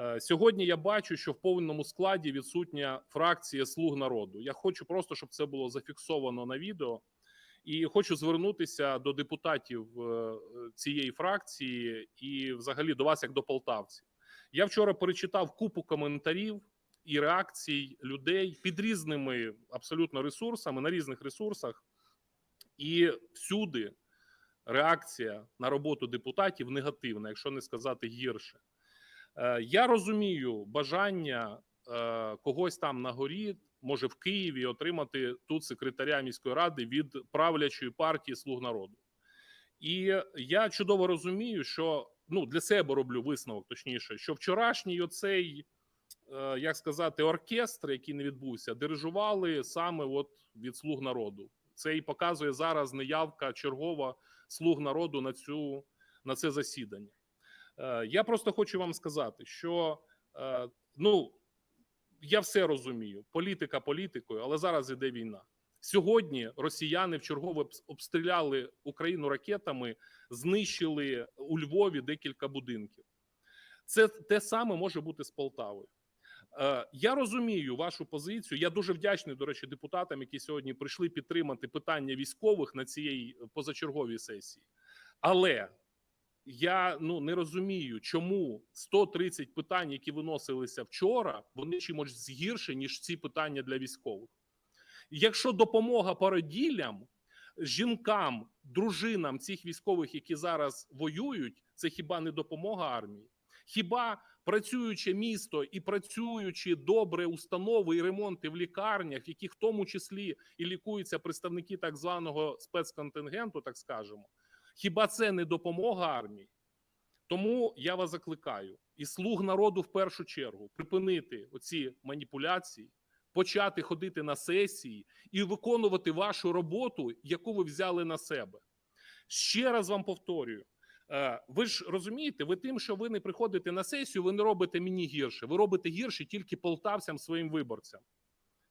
Е, Сьогодні я бачу, що в повному складі відсутня фракція Слуг народу. Я хочу просто, щоб це було зафіксовано на відео, і хочу звернутися до депутатів е, цієї фракції і, взагалі, до вас, як до полтавців. Я вчора перечитав купу коментарів і реакцій людей під різними абсолютно ресурсами на різних ресурсах, і всюди реакція на роботу депутатів негативна, якщо не сказати гірше. Е, Я розумію бажання е, когось там на горі, може в Києві, отримати тут секретаря міської ради від правлячої партії Слуг народу. І я чудово розумію, що ну для себе роблю висновок, точніше, що вчорашній оцей, е, як сказати, оркестр, який не відбувся, дирижували саме от від слуг народу. Це і показує зараз неявка чергова слуг народу на цю на це засідання. Е, Я просто хочу вам сказати, що е, ну я все розумію. Політика політикою, але зараз іде війна. Сьогодні росіяни в чергове обстріляли Україну ракетами, знищили у Львові декілька будинків. Це те саме може бути з Полтавою. Е, Я розумію вашу позицію. Я дуже вдячний, до речі, депутатам, які сьогодні прийшли підтримати питання військових на цієї позачерговій сесії. Але я ну не розумію, чому 130 питань, які виносилися вчора, вони чимось гірше, ніж ці питання для військових. Якщо допомога породіллям, жінкам, дружинам цих військових, які зараз воюють, це хіба не допомога армії? Хіба працююче місто і працюючі добре установи і ремонти в лікарнях, яких в тому числі і лікуються представники так званого спецконтингенту, так скажемо, хіба це не допомога армії? Тому я вас закликаю і слуг народу в першу чергу припинити оці маніпуляції, почати ходити на сесії і виконувати вашу роботу, яку ви взяли на себе. Ще раз вам повторюю. е, Ви ж розумієте, ви тим, що ви не приходите на сесію, ви не робите мені гірше. Ви робите гірше тільки полтавцям своїм виборцям.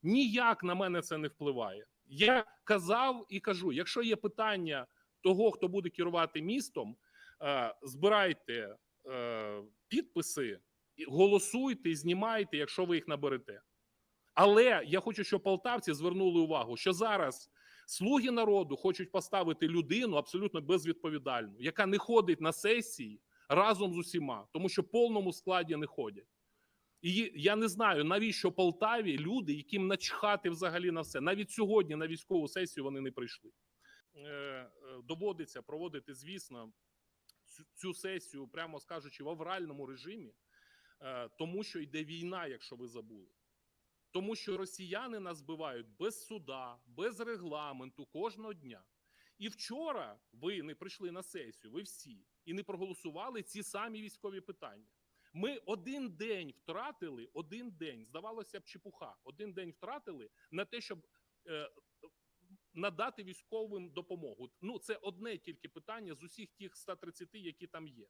Ніяк на мене це не впливає. Я казав і кажу: якщо є питання того, хто буде керувати містом, е, збирайте е, підписи, голосуйте, знімайте, якщо ви їх наберете. Але я хочу, щоб полтавці звернули увагу, що зараз слуги народу хочуть поставити людину абсолютно безвідповідальну, яка не ходить на сесії разом з усіма, тому що в повному складі не ходять. І я не знаю, навіщо Полтаві люди, яким начхати взагалі на все. Навіть сьогодні на військову сесію вони не прийшли. Доводиться проводити, звісно, цю, цю сесію, прямо скажучи, в авральному режимі, е, тому що йде війна, якщо ви забули. Тому що росіяни нас збивають без суда, без регламенту кожного дня. І вчора ви не прийшли на сесію, ви всі, і не проголосували ці самі військові питання. Ми один день втратили, один день, здавалося б, чепуха, один день втратили на те, щоб е, надати військовим допомогу. Ну, це одне тільки питання з усіх тих 130, які там є.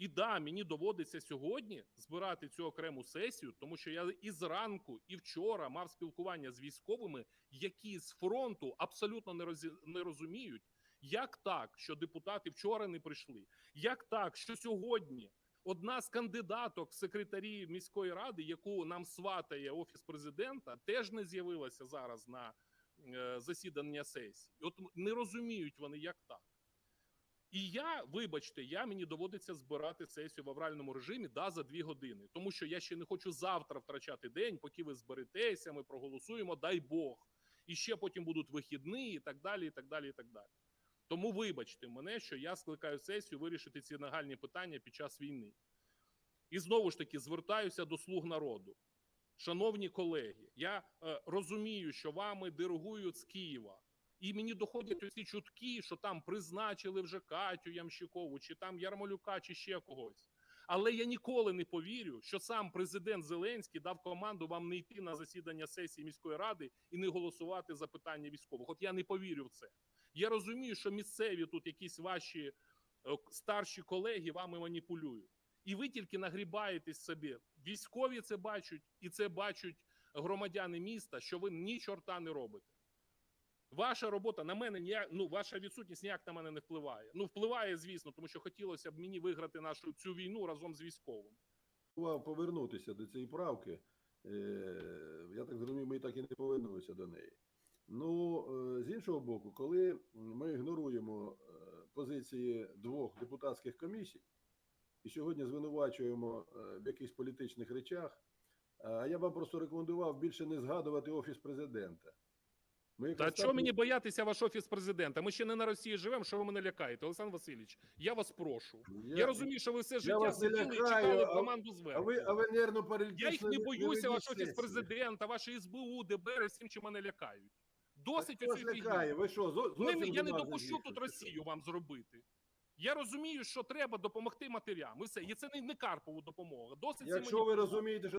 І да, мені доводиться сьогодні збирати цю окрему сесію, тому що я і зранку, і вчора мав спілкування з військовими, які з фронту абсолютно не, розі... не розуміють, як так, що депутати вчора не прийшли, як так, що сьогодні одна з кандидаток в секретарі міської ради, яку нам сватає офіс президента, теж не з'явилася зараз на засідання сесії. От не розуміють вони, як так. І я, вибачте, я мені доводиться збирати сесію в авральному режимі да за дві години, тому що я ще не хочу завтра втрачати день, поки ви зберетеся, ми проголосуємо, дай Бог. І ще потім будуть вихідні, і так далі, і так далі, і так далі. Тому вибачте мене, що я скликаю сесію вирішити ці нагальні питання під час війни. І знову ж таки звертаюся до слуг народу. Шановні колеги, я е, розумію, що вами диригують з Києва. І мені доходять оці чутки, що там призначили вже Катю Ямщикову, чи там Ярмолюка, чи ще когось. Але я ніколи не повірю, що сам президент Зеленський дав команду вам не йти на засідання сесії міської ради і не голосувати за питання військових. От я не повірю в це. Я розумію, що місцеві тут якісь ваші е, старші колеги вами маніпулюють. І ви тільки нагрібаєтесь собі. Військові це бачать, і це бачать громадяни міста, що ви ні чорта не робите. Ваша робота на мене ніяк, ну ваша відсутність ніяк на мене не впливає. Ну впливає, звісно, тому що хотілося б мені виграти нашу цю війну разом з військовим. повернутися до цієї правки. Е, Я так зрозумів, ми так і не повернулися до неї. Ну, е, з іншого боку, коли ми ігноруємо е, позиції двох депутатських комісій і сьогодні звинувачуємо е, в якихось політичних речах, а я вам просто рекомендував більше не згадувати офіс президента. Ми Та чого мені боятися ваш офіс президента? Ми ще не на Росії живемо. Що ви мене лякаєте, Олександр Васильович? Я вас прошу. Я, розумію, що ви все життя сиділи і чекали а- команду А ви, а ви нервно паралітично Я їх не боюся, ваш офіс президента, ваше СБУ, ДБР, всім, чи мене лякають. Досить ж лякає? Ви що, зо- я не допущу тут Росію вам зробити. Я розумію, що треба допомогти матерям. І все. І це не, не Карпову допомога. Досить Якщо ви розумієте, що